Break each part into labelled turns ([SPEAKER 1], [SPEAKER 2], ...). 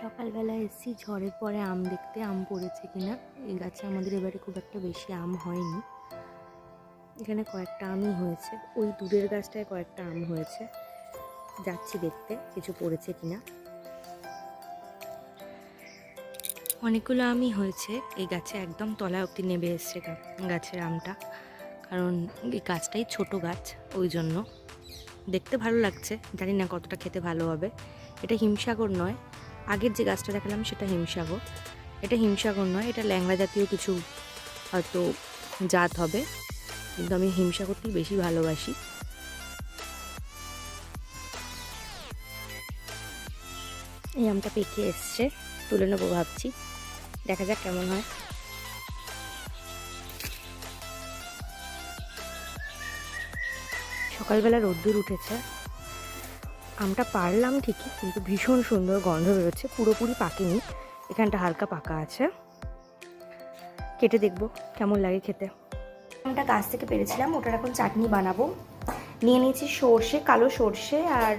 [SPEAKER 1] সকালবেলা এসেছি, ঝড়ের পরে আম দেখতে। আম পড়েছে কিনা এই গাছে আমাদের এবারে খুব একটা বেশি আম হয়নি। এখানে কয়েকটা আমই হয়েছে। ওই দূরের গাছটায় কয়েকটা আম হয়েছে। যাচ্ছি দেখতে, কিছু পড়েছে কিনা অনেকগুলো আমই হয়েছে। এই গাছে একদম তলা অব্দি নেমে এসছে গাছের আমটা। কারণ এই গাছটাই ছোট গাছ, ওই জন্য। দেখতে ভালো লাগছে। জানি না কতটা খেতে ভালো হবে। এটা হিমসাগর নয়। আগের যে গাছটা দেখালাম সেটা হিমসাগর। এটা হিমসাগর নয়, এটা ল্যাংড়া জাতীয় কিছু হয়তো জাত হবে। কিন্তু আমি হিমসাগরটি বেশি ভালোবাসি। এই আমটা পেকে এসছে, তুলে নেব ভাবছি। দেখা যাক কেমন হয়। সকালবেলা রোদ্দুর উঠেছে। আমটা পারলাম ঠিকই, কিন্তু ভীষণ সুন্দর গন্ধ বেরোচ্ছে, পুরোপুরি পাকেনি। এখানটা হালকা পাকা আছে। কেটে দেখব কেমন লাগে খেতে। আমটা গাছ থেকে পেরেছিলাম, ওটার এখন চাটনি বানাবো। নিয়ে নিয়েছি সর্ষে, কালো সর্ষে আর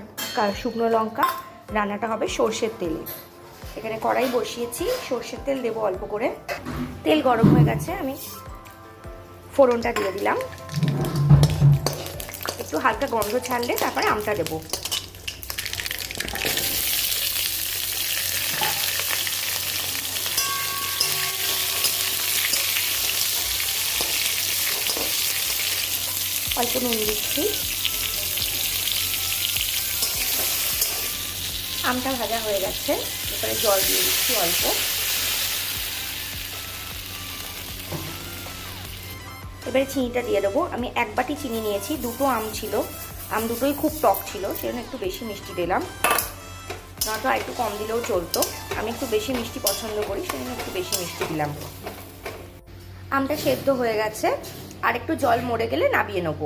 [SPEAKER 1] শুকনো লঙ্কা। রান্নাটা হবে সর্ষের তেলে। এখানে কড়াই বসিয়েছি, সর্ষের তেল দেবো অল্প করে। তেল গরম হয়ে গেছে, আমি ফোড়নটা দিয়ে দিলাম। একটু হালকা গন্ধ ছাড়লে তারপরে আমটা দেবো। অল্প নুন দিচ্ছি। আমটা ভাজা হয়ে গেছে। এরপরে জল দিয়ে দিচ্ছি অল্প। এবারে চিনিটা দিয়ে দেবো। আমি এক বাটি চিনি নিয়েছি, দুটো আম ছিল। আম দুটোই খুব টক ছিল, সেজন্য একটু বেশি মিষ্টি দিলাম। নয়তো আর একটু কম দিলেও চলতো। আমি একটু বেশি মিষ্টি পছন্দ করি, সেজন্য একটু বেশি মিষ্টি দিলাম। আমটা সেদ্ধ হয়ে গেছে। আর একটু জল মরে গেলে নাবিয়ে নেব।